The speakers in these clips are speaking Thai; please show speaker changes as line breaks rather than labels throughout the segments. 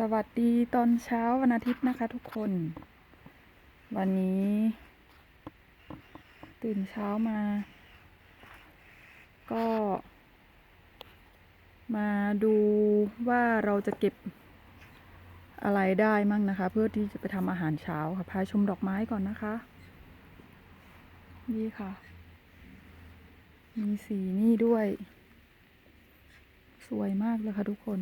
สวัสดีตอนเช้าวันอาทิตย์นะคะทุกคน วันนี้ ตื่นเช้ามา ก็ มาดูว่าเราจะเก็บอะไรได้มั่งนะคะ เพื่อที่จะไปทำอาหารเช้าค่ะพาชมดอกไม้ก่อนนะคะ นี่ค่ะ มีสีนี่ด้วย สวยมากเลยค่ะทุกคน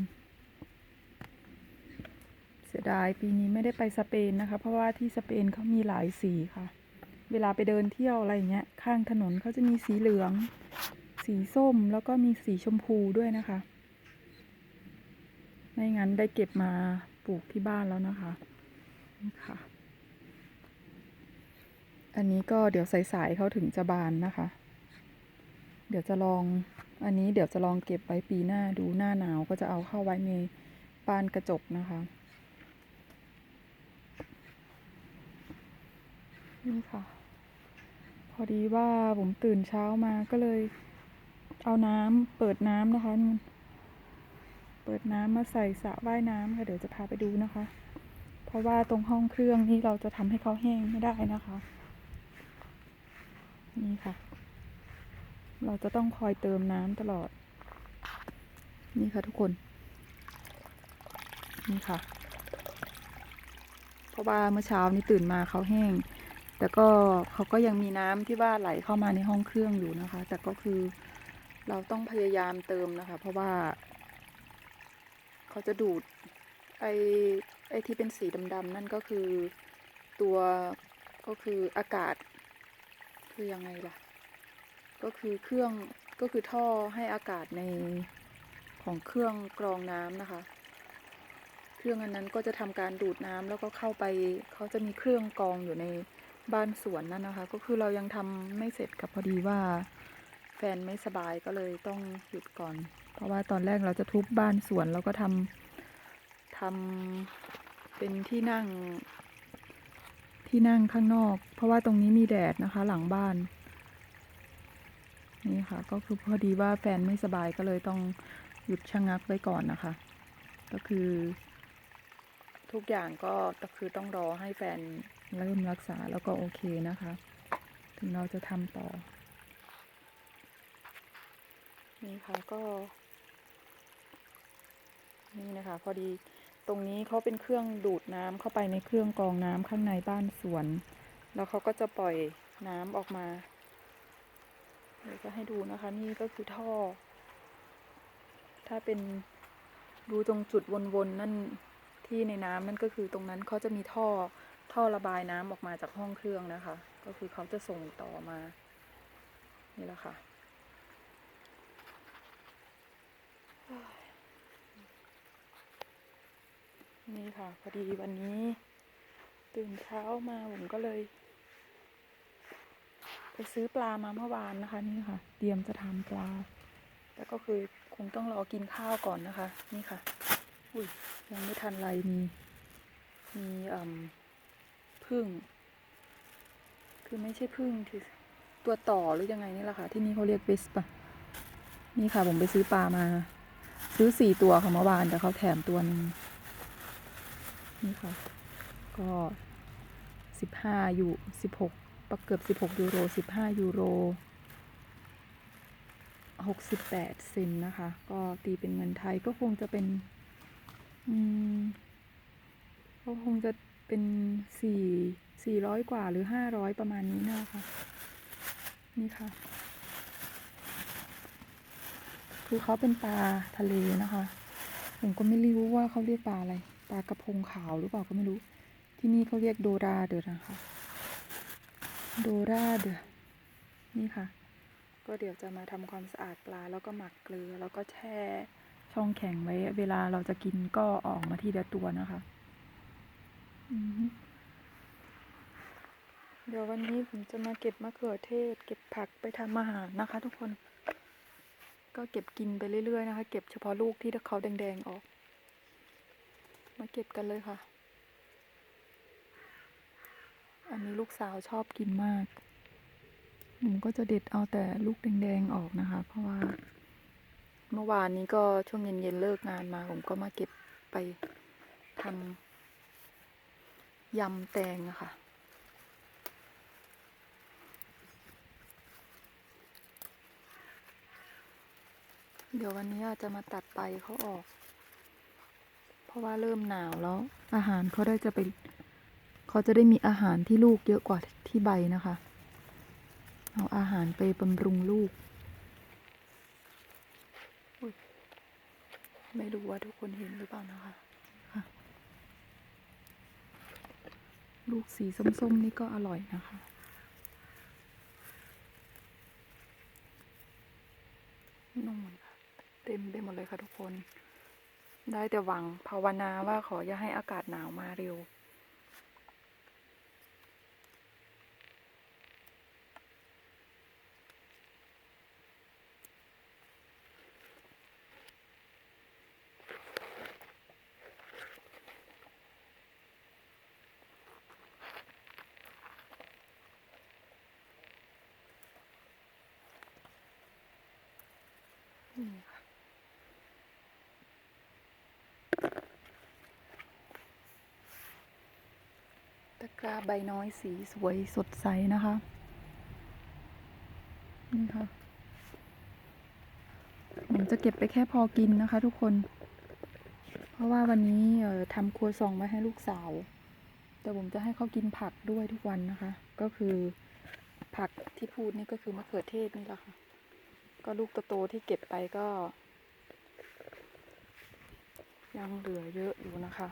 สียดายปีนี้ไม่ได้ไปสเปนนะคะ เพราะว่าที่สเปนเขามีหลายสีค่ะ เวลาไปเดินเที่ยวอะไรเงี้ย ข้างถนนเขาจะมีสีเหลือง สีส้มแล้วก็มีสีชมพูด้วยนะคะไม่งั้นได้เก็บมาปลูกที่บ้านแล้วนะคะนี่ค่ะ อันนี้ก็เดี๋ยวสายๆเขาถึงจะบานนะคะ เดี๋ยวจะลองอันนี้เดี๋ยวจะลองเก็บไว้ปีหน้าดูหน้าหนาวก็จะเอาเข้าไว้ในบานกระจกนะคะ นี่ค่ะ พอดีว่าผมตื่นเช้ามาก็เลย เอาน้ำเปิดน้ำนะคะ เปิดน้ำมาใส่สระว่ายน้ำค่ะเดี๋ยวจะพาไปดูนะคะ เพราะว่าตรงห้องเครื่องนี่เราจะทำให้เขาแห้งไม่ได้นะคะ นี่ค่ะ เราจะต้องคอยเติมน้ำตลอด นี่ค่ะทุกคน นี่ค่ะ เพราะว่าเมื่อเช้านี้ตื่นมาเขาแห้ง แต่ก็เขาก็ยังมีน้ำที่ว่าไหลเข้ามาในห้องเครื่องอยู่นะคะ แต่ก็คือเราต้องพยายามเติมนะคะ เพราะว่า เขาจะดูดไอไอที่เป็นสีดำๆนั่นก็คือตัวก็คืออากาศ คือยังไงล่ะ ก็คือเครื่องก็คือท่อให้อากาศในของเครื่องกรองน้ำนะคะ เครื่องอันนั้นก็จะทำการดูดน้ำแล้วก็เข้าไปเขาจะมีเครื่องกรองอยู่ใน บ้านสวนนั่นนะคะ ก็คือเรายังทำไม่เสร็จกับพอดีว่า แฟนไม่สบายก็เลยต้องหยุดก่อน เพราะว่าตอนแรกเราจะทุบบ้านสวนแล้วก็ทำทำเป็นที่นั่ง ที่นั่งข้างนอก เพราะว่าตรงนี้มีแดดนะคะ หลังบ้าน นี่ค่ะ ก็คือพอดีว่าแฟนไม่สบายก็เลยต้องหยุดชะงักไว้ก่อนนะคะ ก็คือ ทุกอย่างก็ก็คือต้องรอให้แฟนเริ่มรักษาแล้วก็โอเคนะคะ ถึงเราจะทำต่อ นี่ค่ะก็ นี่นะคะ พอดีตรงนี้เขาเป็นเครื่องดูดน้ำเข้าไปในเครื่องกรองน้ำข้างในบ้านสวน แล้วเขาก็จะปล่อยน้ำออกมาเดี๋ยวจะให้ดูนะคะ นี่ก็คือท่อ ถ้าเป็นดูตรงจุดวนๆนั่นที่ในน้ำนั่นก็คือตรงนั้นเขาจะมีท่อ ท่อระบายน้ำออกมาจากห้องเครื่องนะคะ ก็คือเขาจะส่งต่อมา นี่แหละค่ะนี่ค่ะ พอดีวันนี้ ตื่นเช้ามาผมก็เลย ไปซื้อปลามาเมื่อวานนะคะ นี่ค่ะ เตรียมจะทำปลาแต่ก็คือคงต้องรอกินข้าวก่อนนะคะ นี่ค่ะ อุ้ยยังไม่ทันไรมีมีอ่า พึ่ง คือไม่ใช่พึ่งที่ตัวต่อหรือยังไงนี่แหละค่ะ ที่นี่เขาเรียกเวสปะนี่ค่ะ ผมไปซื้อปลามา ซื้อสี่ตัวค่ะเมื่อวานแต่เขาแถมตัวหนึงนี่ค่ะ ก็สิบห้ายูสิบหกปะเกือบสิบหกยูโรสิบห้ายูโรหกสิบแปดเซนนะคะ ก็ตีเป็นเงินไทยก็คงจะเป็น อืมก็คงจะ เป็นสี่สี่ร้อยกว่าหรือห้าร้อยประมาณนี้นะคะนี่ค่ะ คือเขาเป็นปลาทะเลนะคะ ผมก็ไม่รู้ว่าเขาเรียกปลาอะไรปลากระพงขาวหรือเปล่าก็ไม่รู้ ที่นี่เขาเรียกโดราเดือนะคะ โดราเดือนี่ค่ะ ก็เดี๋ยวจะมาทำความสะอาดปลาแล้วก็หมักเกลือ แล้วก็แช่ช่องแข็งไว้ เวลาเราจะกินก็ออกมาทีละตัวนะคะ เดี๋ยววันนี้ผมจะมาเก็บมะเขือเทศ เก็บผักไปทำอาหารนะคะ ทุกคน ก็เก็บกินไปเรื่อยๆนะคะ เก็บเฉพาะลูกที่เขาแดงๆออก มาเก็บกันเลยค่ะ อันนี้ลูกสาวชอบกินมากผมก็จะเด็ดเอาแต่ลูกแดงๆออกนะคะ เพราะว่า เมื่อวานนี้ก็ช่วงเย็นๆเลิกงานมา ผมก็มาเก็บไปทำ ยำแตงอะค่ะเดี๋ยววันนี้อาจจะมาตัดใบเขาออก เพราะว่าเริ่มหนาวแล้ว อาหารเขาได้จะไป เขาจะได้มีอาหารที่ลูกเยอะกว่าที่ใบนะคะ เอาอาหารไปบำรุงลูก ไม่รู้ว่าทุกคนเห็นหรือเปล่านะคะ ลูกสีส้มๆ นี่ก็อร่อยนะคะนุ่มเต็มไปหมดเลยค่ะทุกคน ได้แต่หวังภาวนาว่าขออย่าให้อากาศหนาวมาเร็ว ตะกร้าใบน้อยสีสวยสดใสนะคะ นี่ค่ะผมจะเก็บไปแค่พอกินนะคะทุกคน เพราะว่าวันนี้ทำครัวซองไว้ให้ลูกสาว แต่ผมจะให้เขากินผักด้วยทุกวันนะคะ ก็คือผักที่พูดนี่ก็คือมะเขือเทศนี่แหละค่ะ ก็ลูกโตๆที่เก็บไปก็ ยังเหลือเยอะอยู่นะคะ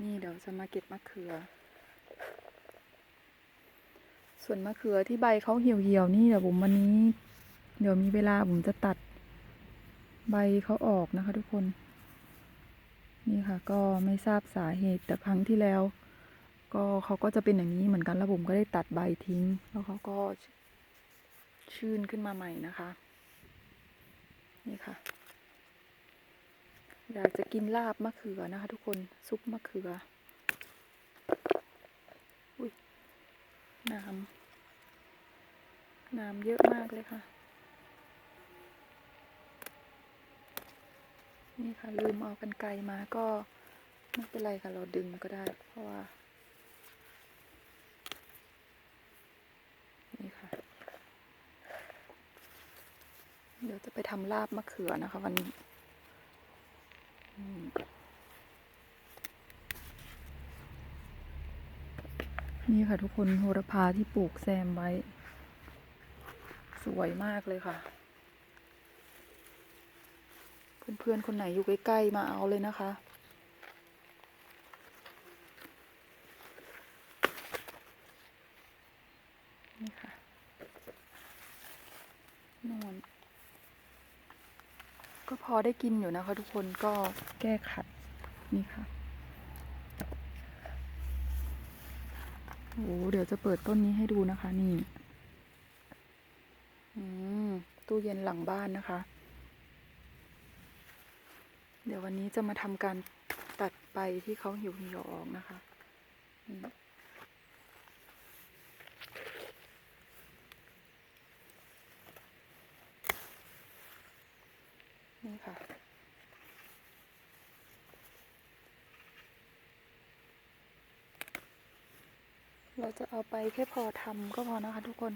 นี่เดี๋ยวจะมาเก็บมะเขือ ส่วนมะเขือที่ใบเขาเหี่ยวๆนี่เดี๋ยวผมวันนี้ เดี๋ยวมีเวลาผมจะตัด ใบเขาออกนะคะ ทุกคน นี่ค่ะ ก็ไม่ทราบสาเหตุแต่ครั้งที่แล้ว ก็เขาก็จะเป็นอย่างนี้เหมือนกันแล้วผมก็ได้ตัดใบทิ้ง แล้วเขาก็ ชื่นขึ้นมาใหม่นะคะ นี่ค่ะ อยากจะกินลาบมะเขือนะคะ ทุกคนซุปมะเขืออุ้ยน้ำน้ำเยอะมากเลยค่ะ นี่ค่ะลืมเอากันไกลมาก็ไม่เป็นไรค่ะเราดึงก็ได้ เพราะว่า นี่ค่ะ เดี๋ยวจะไปทำลาบมะเขือนะคะวันนี้นี่ค่ะทุกคนโหระพาที่ปลูกแซมไว้ สวยมากเลยค่ะ เพื่อนๆ คนไหนอยู่ใกล้ๆ มาเอาเลยนะคะ นี่ค่ะนอน ก็พอได้กินอยู่นะคะ ทุกคนก็แก้ขัดนี่ค่ะโอ้เดี๋ยวจะเปิดต้นนี้ให้ดูนะคะนี่อืมตู้เย็นหลังบ้านนะคะ เดี๋ยววันนี้จะมาทำการตัดใบที่เขาหิวหิวออกนะคะนี่ ค่ะ เราจะเอาไปแค่พอทำก็พอนะคะทุกคน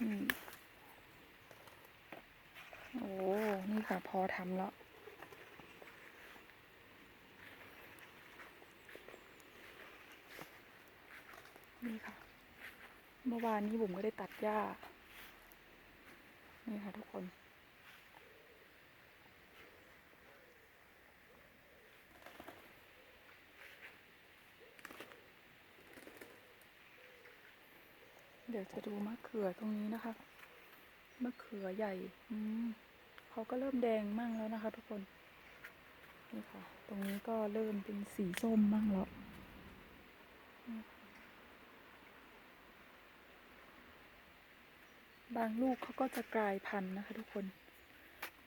อโอ้ นี่ค่ะพอทำแล้วนี่ค่ะ เมื่อวานนี้ผมก็ได้ตัดหญ้า นี่ค่ะทุกคน เดี๋ยวจะดูมะเขือตรงนี้นะคะ มะเขือใหญ่ อืมเขาก็เริ่มแดงมั่งแล้วนะคะ ทุกคน นี่ค่ะ ตรงนี้ก็เริ่มเป็นสีส้มมั่งแล้วบางลูกเขาก็จะกลายพันธุ์นะคะ ทุกคน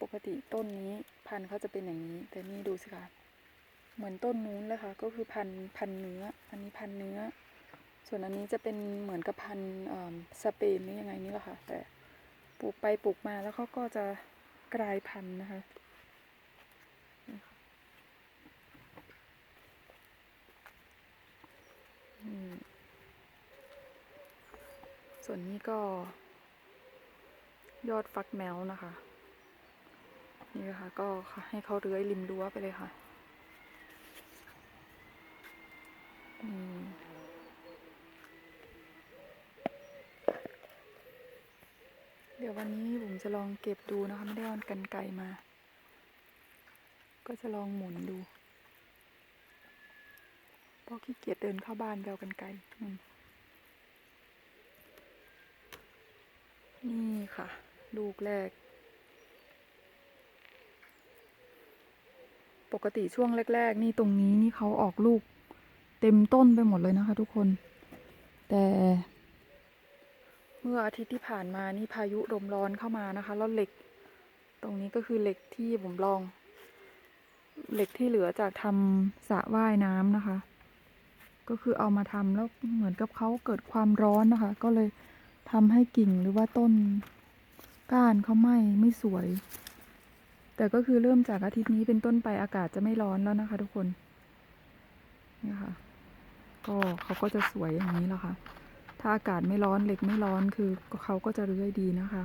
ปกติต้นนี้พันธุ์เขาจะเป็นอย่างนี้ แต่นี่ดูสิคะ เหมือนต้นนู้นเลยค่ะ ก็คือพันธุ์พันธุ์เนื้อ อันนี้พันธุ์เนื้อ ส่วนอันนี้จะเป็นเหมือนกับพันธุ์สเปนนี่ยังไงนี่แหละค่ะ แต่ปลูกไปปลูกมาแล้วเขาก็จะกลายพันธุ์นะคะส่วนนี้ก็ ยอดฟักแมวนะคะ นี่ค่ะก็ให้เขาเลื้อยริมรั้วไปเลยค่ะ วันนี้ผมจะลองเก็บดูนะคะ ไม่ได้เอากันไกลมา ก็จะลองหมุนดูเพราะขี้เกียจเดินเข้าบ้านไปเอากันไกลนี่ค่ะ ลูกแรก ปกติช่วงแรก ๆ นี่ตรงนี้นี่เขาออกลูกเต็มต้นไปหมดเลยนะคะทุกคน แต่ เมื่ออาทิตย์ที่ผ่านมานี่พายุลมร้อนเข้ามานะคะ แล้วเหล็กตรงนี้ก็คือเหล็กที่ผมลอง เหล็กที่เหลือจากทำสระว่ายน้ำนะคะ ก็คือเอามาทำแล้วเหมือนกับเขาเกิดความร้อนนะคะ ก็เลยทำให้กิ่งหรือว่าต้นก้านเขาไหม้ไม่สวย แต่ก็คือเริ่มจากอาทิตย์นี้เป็นต้นไปอากาศจะไม่ร้อนแล้วนะคะ ทุกคนนี่ค่ะก็เขาก็จะสวยอย่างนี้แล้วค่ะ ถ้าอากาศไม่ร้อนเหล็กไม่ร้อนคือเขาก็จะเรื่อยดีนะคะ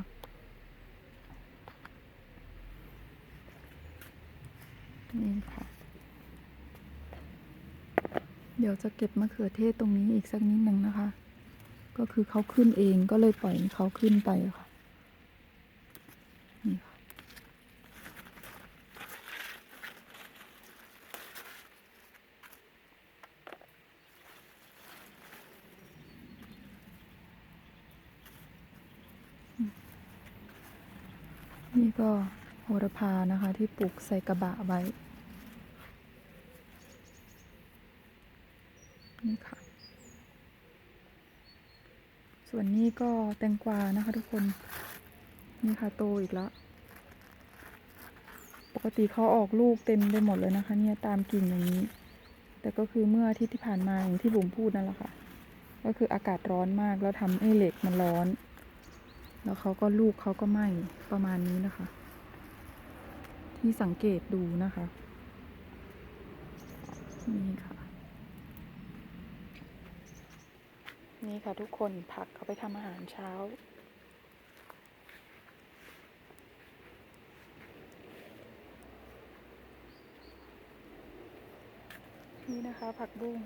นี่ค่ะ เดี๋ยวจะเก็บมะเขือเทศตรงนี้อีกสักนิดหนึ่งนะคะ ก็คือเขาขึ้นเองก็เลยปล่อยให้เขาขึ้นไปค่ะ นี่ก็โหระพานะคะที่ปลูกใส่กระบะไว้ นี่ค่ะ ส่วนนี้ก็แตงกวานะคะทุกคน นี่ค่ะโตอีกแล้ว ปกติเขาออกลูกเต็มไปหมดเลยนะคะ เนี่ยตามกิ่งอย่างนี้ แต่ก็คือเมื่ออาทิตย์ที่ผ่านมาอย่างที่บุ๋มพูดนั่นแหละค่ะ ก็คืออากาศร้อนมากแล้วทำให้เหล็กมันร้อน แล้วเขาก็ลูกเขาก็ไหม้ประมาณนี้นะคะ ที่สังเกตดูนะคะ นี่ค่ะ นี่ค่ะทุกคนผักเขาไปทำอาหารเช้า นี่นะคะ ผักบุ้ง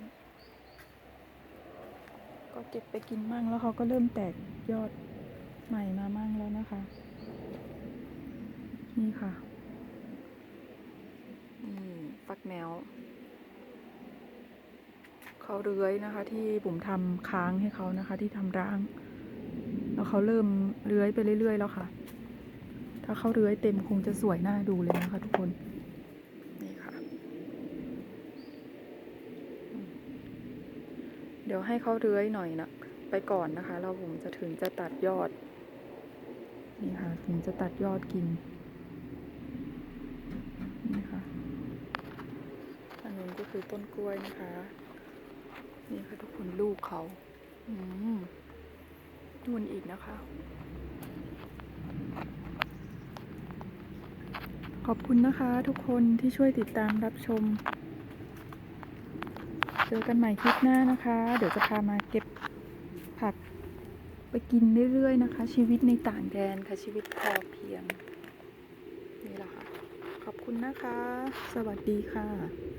ก็เก็บไปกินมั่งแล้วเขาก็เริ่มแตกยอด ใหม่มามั่งแล้วนะคะ นี่ค่ะนี่ฟักแมวเขาเรื้อยนะคะ ที่บุ๋มทำค้างให้เขานะคะ ที่ทำร้าง แล้วเขาเริ่มเลื้อยไปเรื่อยๆแล้วค่ะ ถ้าเขาเลื้อยเต็มคงจะสวยน่าดูเลยนะคะ ทุกคนนี่ค่ะอืมเดี๋ยวให้เขาเลื้อยหน่อยนะไปก่อนนะคะแล้วผมจะถึงจะตัดยอด นี่ค่ะ ถึงจะตัดยอดกิน นี่ค่ะอันนู้นก็คือต้นกล้วยนะคะ นี่ค่ะทุกคนลูกเขา อืมนู่นอีกนะคะ ขอบคุณนะคะทุกคนที่ช่วยติดตามรับชม เจอกันใหม่คลิปหน้านะคะ เดี๋ยวจะพามาเก็บผัก ไปกินเรื่อยๆนะคะ ชีวิตในต่างแดนค่ะชีวิตพอเพียงนี่แหละค่ะ ขอบคุณนะคะ สวัสดีค่ะ